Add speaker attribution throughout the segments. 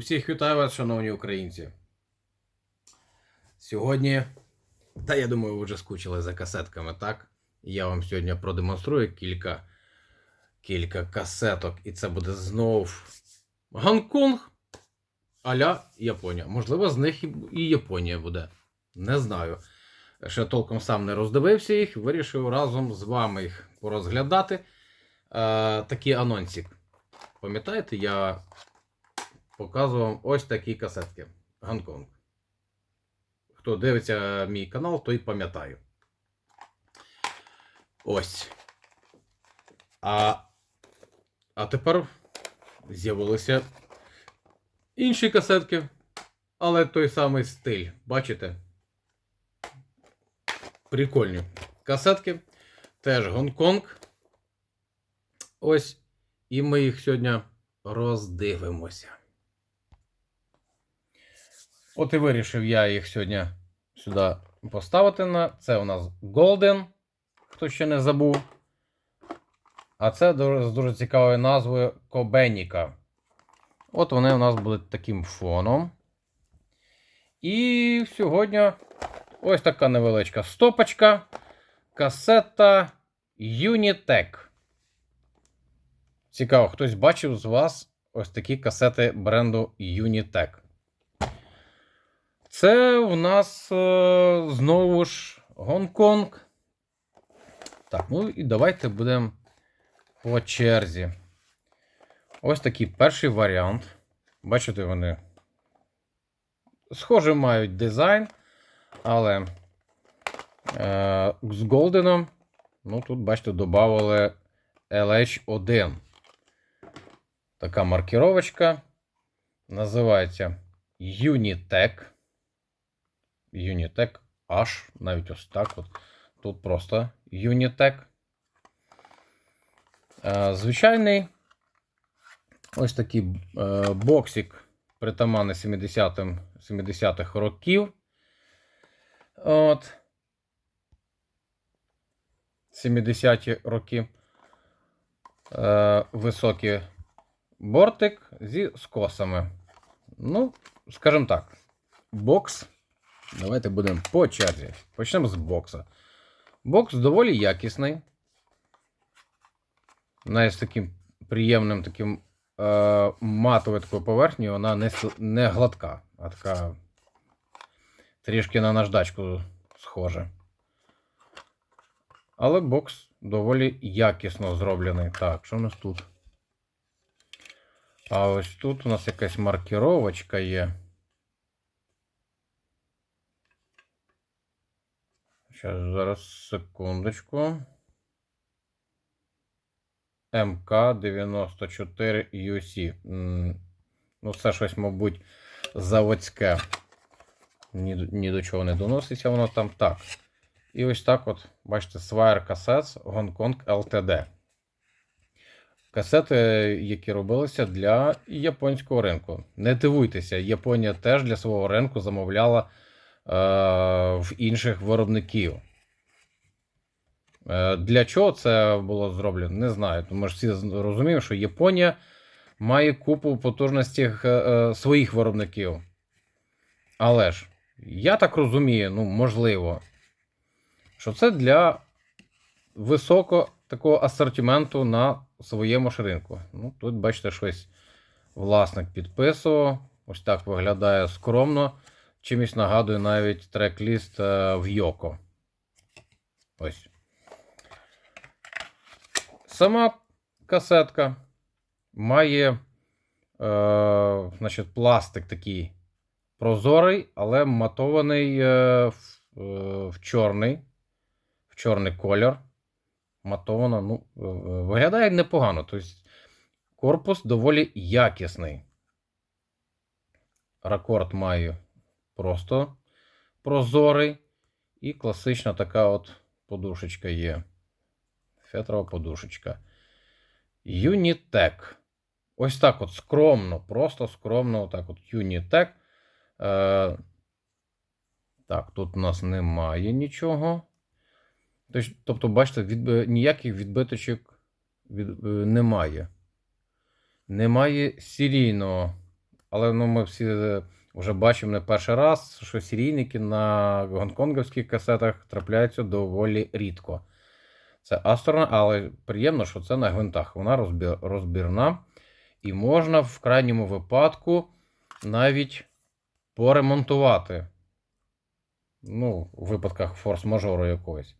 Speaker 1: Усіх вітаю вас, шановні українці. Сьогодні, та я думаю, ви вже скучили за касетками, так? Я вам сьогодні продемонструю кілька, кілька касеток, і це буде знов Гонконг а-ля Японія. Можливо, з них і- Японія буде. Не знаю. Ще толком сам не роздивився їх, вирішив разом з вами їх порозглядати. Е, такий анонсик. Пам'ятаєте, я показував ось такі касетки. Гонконг. Хто дивиться мій канал, той пам'ятає. Ось. А, а тепер з'явилися інші касетки, але той самий стиль. Бачите? Прикольні касетки. Теж Гонконг. Ось. І ми їх сьогодні роздивимося. От і вирішив я їх сьогодні сюди поставити. на Це у нас Golden, хто ще не забув. А це з дуже цікавою назвою Кобеніка. От вони у нас будуть таким фоном. І сьогодні ось така невеличка стопочка. Касета Unitec. Цікаво, хтось бачив з вас ось такі касети бренду Unitec. Це у нас е, знову ж Гонконг. Так, ну і давайте будемо по черзі. Ось такий перший варіант. Бачите, вони схоже мають дизайн, але е, з Голденом, ну тут, бачите, додавали LH1. Така маркіровочка. Називається Unitec. Unitec H, навіть ось так. от. Тут просто Unitec. Е, Звичайний ось такий е, боксик притаманний 70-м 70-х років. От. 70-ті роки. Е, високий бортик зі скосами. Ну, скажімо так, бокс. Давайте будемо по черзі. Почнемо з бокса. Бокс доволі якісний. Навіть з таким приємним таким е, матовою такою поверхнею, вона не, не гладка, а така трішки на наждачку схожа. Але бокс доволі якісно зроблений. Так, що у нас тут? А ось тут у нас якась маркіровочка є. Зараз, зараз, секундочку. МК94UC. Ну, це щось, мабуть, заводське. Ні, ні до чого не доноситься воно там. Так. І ось так от, бачите, Swire Cassettes Hong LTD. Касети, які робилися для японського ринку. Не дивуйтеся, Японія теж для свого ринку замовляла в інших виробників. Е, Для чого це було зроблено? Не знаю. Тому що всі розуміють, що Японія має купу потужностей е, е, своїх виробників. Але ж, я так розумію, ну, можливо, що це для високого такого асортименту на своєму ж ринку. Ну, тут, бачите, щось власник підписував. Ось так виглядає скромно. Чимось нагадує навіть трек-ліст е, в Йоко. Ось. Сама касетка має е, значить, пластик такий прозорий, але матований е, в, е, в чорний, в чорний колір. Матовано, ну, е, е, виглядає непогано. Тобто корпус доволі якісний. Ракорд має просто прозорий. І класична така от подушечка є. Фетрова подушечка. Unitec. Ось так от скромно, просто скромно, отак от Unitec. Е, так, тут у нас немає нічого. Тобто, бачите, відби... ніяких відбиточок від... е, немає. Немає серійного але ну, ми всі вже бачимо не перший раз, що серійники на гонконговських касетах трапляються доволі рідко. Це асторна, але приємно, що це на гвинтах. Вона розбір, розбірна. І можна в крайньому випадку навіть поремонтувати. Ну, у випадках форс-мажору якогось.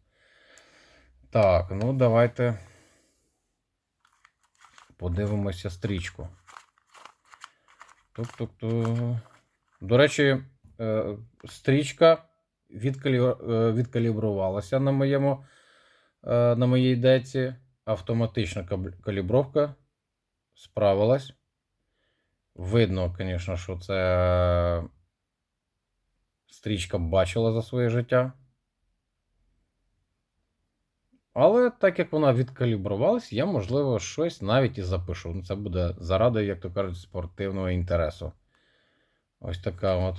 Speaker 1: Так, ну давайте подивимося стрічку. Тук-тук-тук. До речі, е, стрічка е, відкалібрувалася на моєму е, на моїй деці. Автоматична калібровка справилась. Видно, звісно, що це стрічка бачила за своє життя. Але так як вона відкалібрувалась, я, можливо, щось навіть і запишу. Ну, Це буде заради, як то кажуть, спортивного інтересу. Ось така от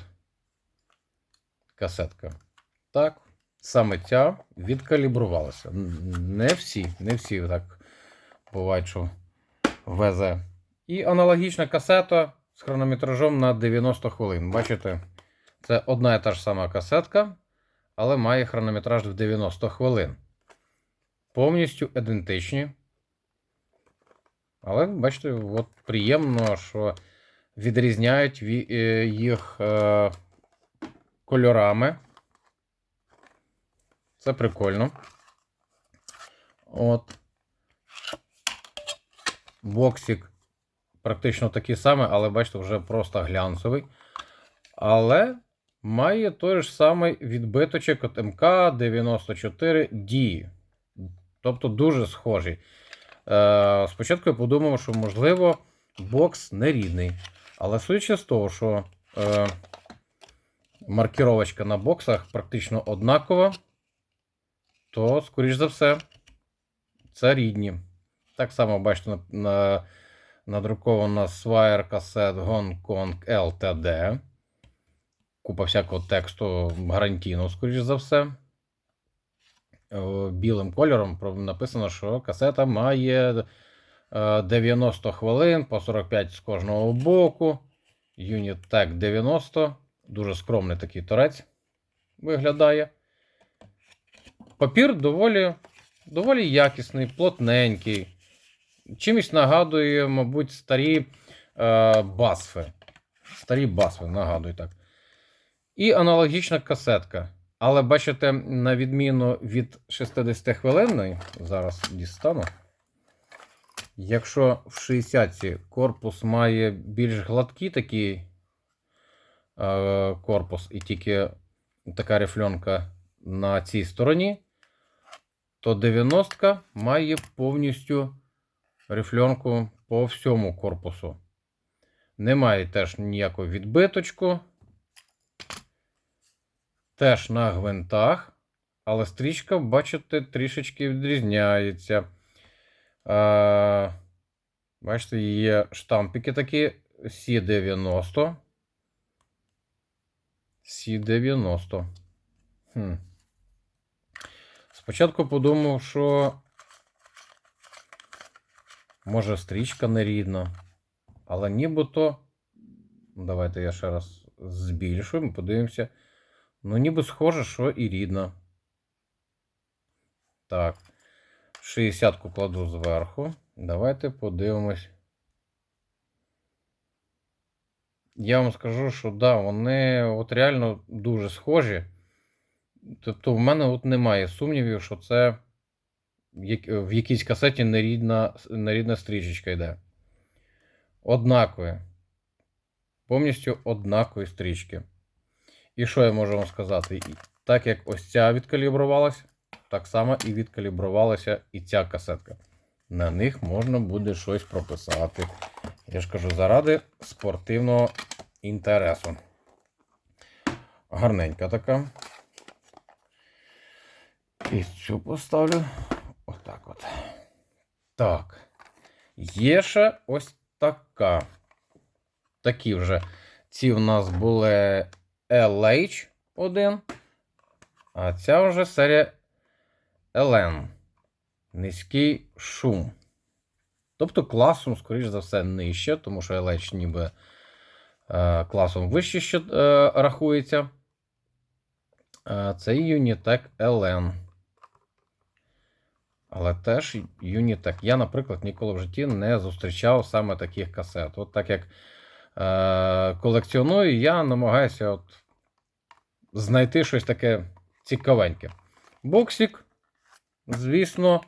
Speaker 1: касетка. Так, саме ця відкалібрувалася. Не всі, не всі так бувають, що везе. І аналогічна касета з хронометражом на 90 хвилин. Бачите, це одна і та ж сама касетка, але має хронометраж в 90 хвилин. Повністю ідентичні. Але, бачите, от приємно, що відрізняють е, їх е, кольорами. Це прикольно. От. Боксик практично такий самий, але бачите, вже просто глянцевий. Але має той ж самий відбиточок від МК-94D. Тобто дуже схожий. Е, спочатку я подумав, що, можливо, бокс не рідний. Але судячи з того, що е, маркіровочка на боксах практично однакова, то, скоріш за все, це рідні. Так само, бачите, на, на, надрукована Swire касет Hong Kong LTD. Купа всякого тексту гарантійно, скоріш за все. Е, Білим кольором написано, що касета має 90 хвилин по 45 з кожного боку. Unit Tech 90. Дуже скромний такий торець виглядає. Папір доволі, доволі якісний, плотненький. Чимось нагадує, мабуть, старі е, басфи. Старі басфи, нагадую так. І аналогічна касетка. Але бачите, на відміну від 60 хвилинної, зараз дістану. Якщо в 60 корпус має більш гладкий такий е, корпус, і тільки така рифленка на цій стороні, то 90-ка має повністю рифленку по всьому корпусу. Немає теж ніякого відбиточку. Теж на гвинтах, але стрічка, бачите, трішечки відрізняється. Е, бачите, є штампики такі C90. C90. Хм. Спочатку подумав, що може стрічка нерідна, але нібито. Давайте я ще раз збільшую, подивимося. Ну, ніби схоже, що і рідна. Так. 60-ку кладу зверху. Давайте подивимось. Я вам скажу, що да, вони от реально дуже схожі. Тобто, в мене от немає сумнівів, що це в якійсь касеті нерідна, нерідна стрічечка йде. Однакові. Повністю однакові стрічки. І що я можу вам сказати? Так як ось ця відкалібрувалася, так само і відкалібрувалася і ця касетка. На них можна буде щось прописати. Я ж кажу, заради спортивного інтересу. Гарненька така. І цю поставлю отак от. Так. Є ще ось така. Такі вже. Ці в нас були LH1. А ця вже серія LN. Низький шум. Тобто класом, скоріш за все, нижче, тому що LH ніби е, класом вище ще е, рахується. Е, це Unitec LN. Але теж Unitec. Я, наприклад, ніколи в житті не зустрічав саме таких касет. От так як е, колекціоную, я намагаюся от знайти щось таке цікавеньке. Боксик, звісно.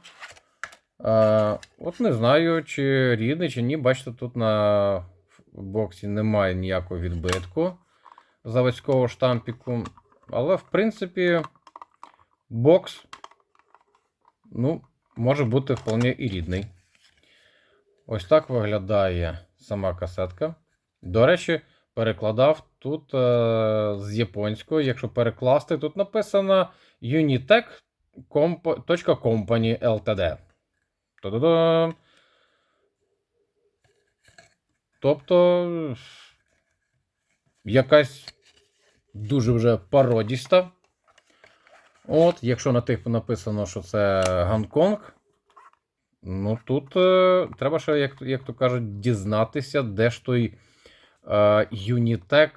Speaker 1: Е, от не знаю, чи рідний, чи ні. Бачите, тут на боксі немає ніякого відбитку заводського штампіку. Але, в принципі, бокс, ну, може бути вполне і рідний. Ось так виглядає сама касетка. До речі, перекладав тут е, з японської. Якщо перекласти, тут написано unitec.company ltd. Та-да-да. Тобто якась дуже вже пародіста. От, якщо на тих написано, що це Гонконг, ну тут е, треба ще, як, як то кажуть, дізнатися, де ж той е, Unitec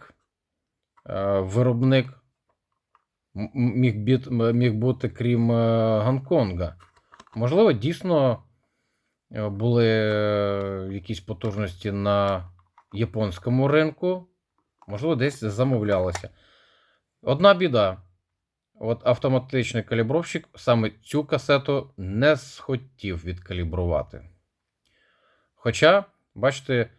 Speaker 1: е, виробник міг, міг бути, крім е, Гонконга. Можливо, дійсно е, були е, якісь потужності на японському ринку. Можливо, десь замовлялося. Одна біда. От автоматичний калібровщик саме цю касету не схотів відкалібрувати. Хоча, бачите,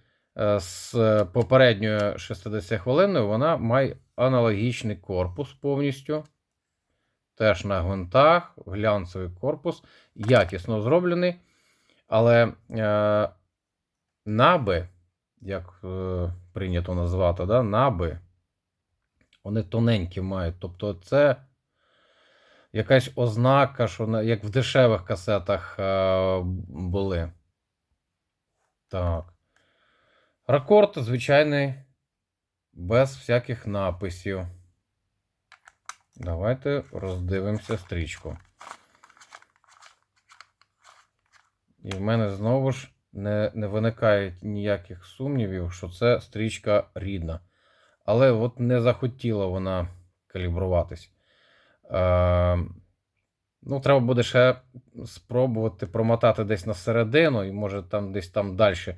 Speaker 1: з попередньою 60 хвилиною вона має аналогічний корпус повністю. Теж на гвинтах, глянцевий корпус, якісно зроблений. Але е, наби, як е, прийнято назвати, да, наби, вони тоненькі мають. Тобто, це якась ознака, що на- як в дешевих касетах е, були. Так. Рекорд звичайний, без всяких написів. Давайте роздивимося стрічку. І в мене знову ж не, не виникає ніяких сумнівів, що це стрічка рідна. Але от не захотіла вона калібруватись. Е, ну, треба буде ще спробувати промотати десь на середину, і може там десь там далі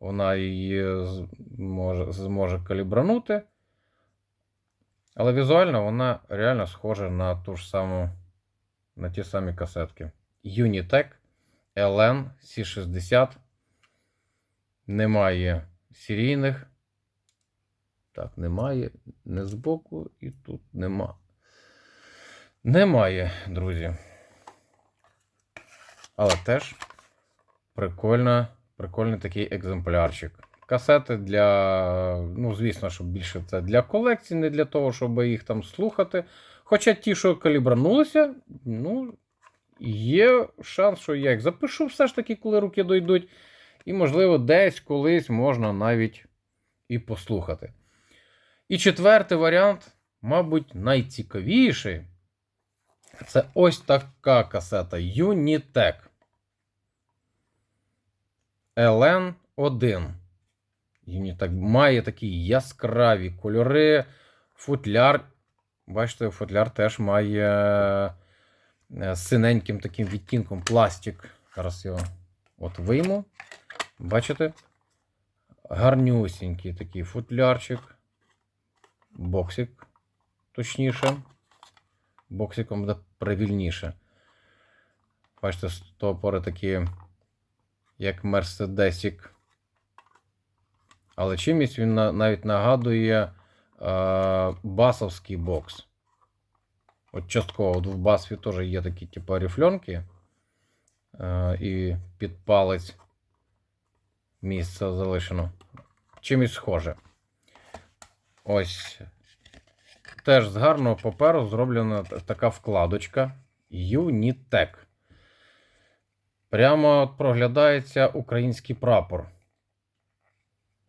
Speaker 1: вона її зможе, зможе калібранути. Але візуально вона реально схожа на ту ж саму, на ті самі касетки. Unitec LN C60. Немає серійних. Так, немає. Не збоку і тут нема. Немає, друзі. Але теж прикольна, прикольний такий екземплярчик. Касети для, ну, звісно, що більше це для колекції, не для того, щоб їх там слухати. Хоча ті, що калібранулися, ну, є шанс, що я їх запишу все ж таки, коли руки дойдуть. І, можливо, десь колись можна навіть і послухати. І четвертий варіант, мабуть, найцікавіший. Це ось така касета Unitec LN1. Unitec має такі яскраві кольори. Футляр. Бачите, футляр теж має е, синеньким таким відтінком пластик. Зараз його от вийму. Бачите? Гарнюсінький такий футлярчик. Боксик, точніше. Боксиком буде привільніше. Бачите, стопори такі, як Мерседесік. Але чимось він навіть нагадує е, басовський бокс. От частково от в басфі теж є такі, типу, рифльонки. Е, і під палець місце залишено. Чимось схоже. Ось. Теж з гарного паперу зроблена така вкладочка Unitec. Прямо проглядається український прапор.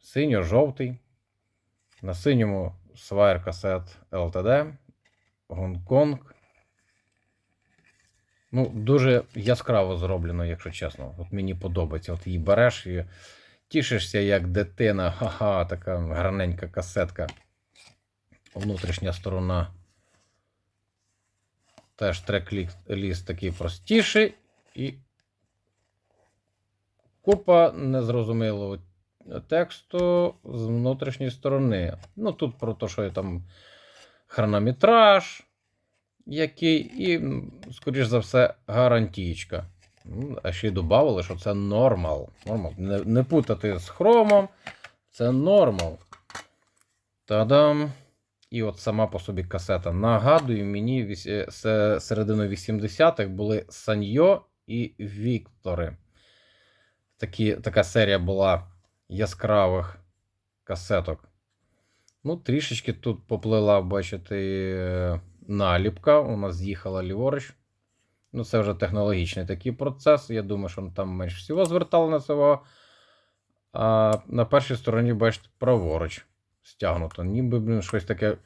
Speaker 1: Синьо-жовтий. На синьому Swire касет LTD. Гонконг. Ну, дуже яскраво зроблено, якщо чесно. От мені подобається. От її береш і Тішишся, як дитина. Ха-ха, така гарненька касетка. Внутрішня сторона. Теж трек-ліст такий простіший. І купа незрозумілого тексту з внутрішньої сторони. Ну, тут про те, що є там хронометраж, який, і, скоріш за все, гарантійка. Ну, А ще й додавали, що це нормал. нормал. Не, не путати з хромом. Це нормал. Та-дам. І от сама по собі касета. Нагадую, мені середину 80-х були Саньо і Віктори. Такі, така серія була яскравих касеток. Ну, трішечки тут поплила, бачите, наліпка. У нас з'їхала ліворуч. Ну, це вже технологічний такий процес. Я думаю, що там менше всього звертали на це. А на першій стороні, бачите, праворуч стягнуто. Ніби, блін, щось таке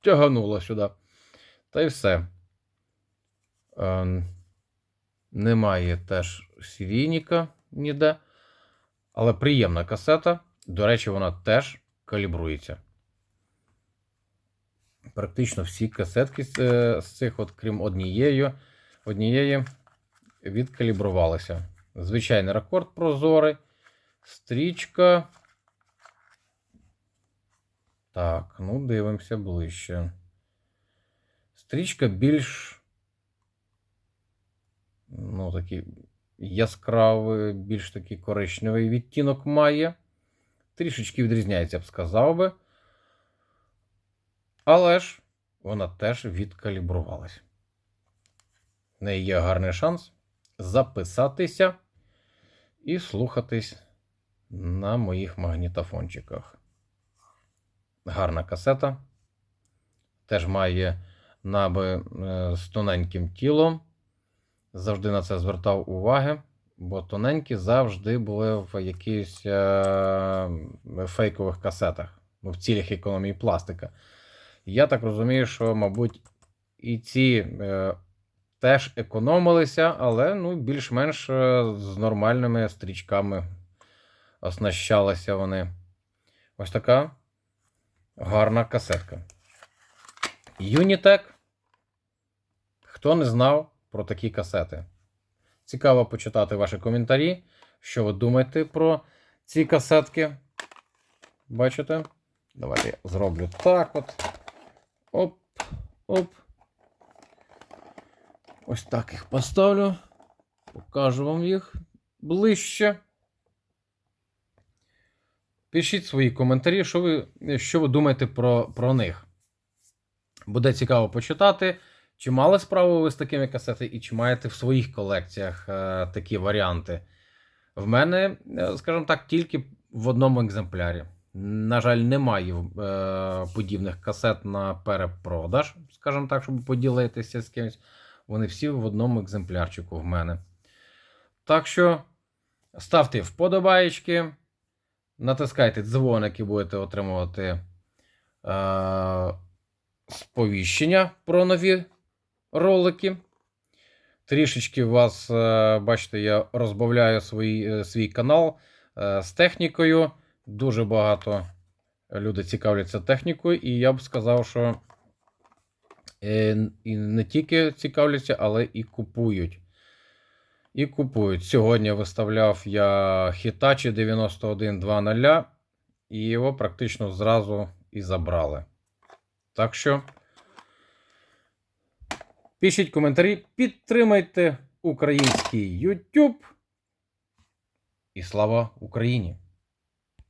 Speaker 1: тягануло сюди. Та й все. Немає теж серійника ніде. Але приємна касета. До речі, вона теж калібрується. Практично всі касетки з, е, цих, от, крім однієї, однієї, відкалібрувалися. Звичайний рекорд прозорий, стрічка. Так, ну дивимося ближче. Стрічка більш. Ну, такий яскравий, більш такий коричневий відтінок має. Трішечки відрізняється, я б сказав би. Але ж вона теж відкалібрувалась. В неї є гарний шанс записатися і слухатись на моїх магнітофончиках. Гарна касета. Теж має наби е, з тоненьким тілом. Завжди на це звертав уваги, бо тоненькі завжди були в якихось е, фейкових касетах, ну, в цілях економії пластика. Я так розумію, що, мабуть, і ці е, теж економилися, але ну, більш-менш е, з нормальними стрічками оснащалися вони. Ось така гарна касетка. Unitec. Хто не знав про такі касети? Цікаво почитати ваші коментарі. Що ви думаєте про ці касетки? Бачите? Давайте я зроблю так от. Оп, оп. Ось так їх поставлю. Покажу вам їх ближче. Пишіть свої коментарі, що ви, що ви думаєте про, про них. Буде цікаво почитати. Чи мали справу ви з такими касетами, і чи маєте в своїх колекціях е, такі варіанти? В мене, е, скажімо так, тільки в одному екземплярі. На жаль, немає е, подібних касет на перепродаж, скажімо так, щоб поділитися з кимось. Вони всі в одному екземплярчику в мене. Так що ставте вподобаєчки, натискайте дзвоник і будете отримувати е, сповіщення про нові ролики. Трішечки вас, е, бачите, я розбавляю свій, е, свій канал е, з технікою. Дуже багато люди цікавляться технікою, і я б сказав, що і не тільки цікавляться, але і купують. І купують. Сьогодні виставляв я Hitachi 9120 і його практично зразу і забрали. Так що. Пишіть коментарі, підтримайте український YouTube. І слава Україні!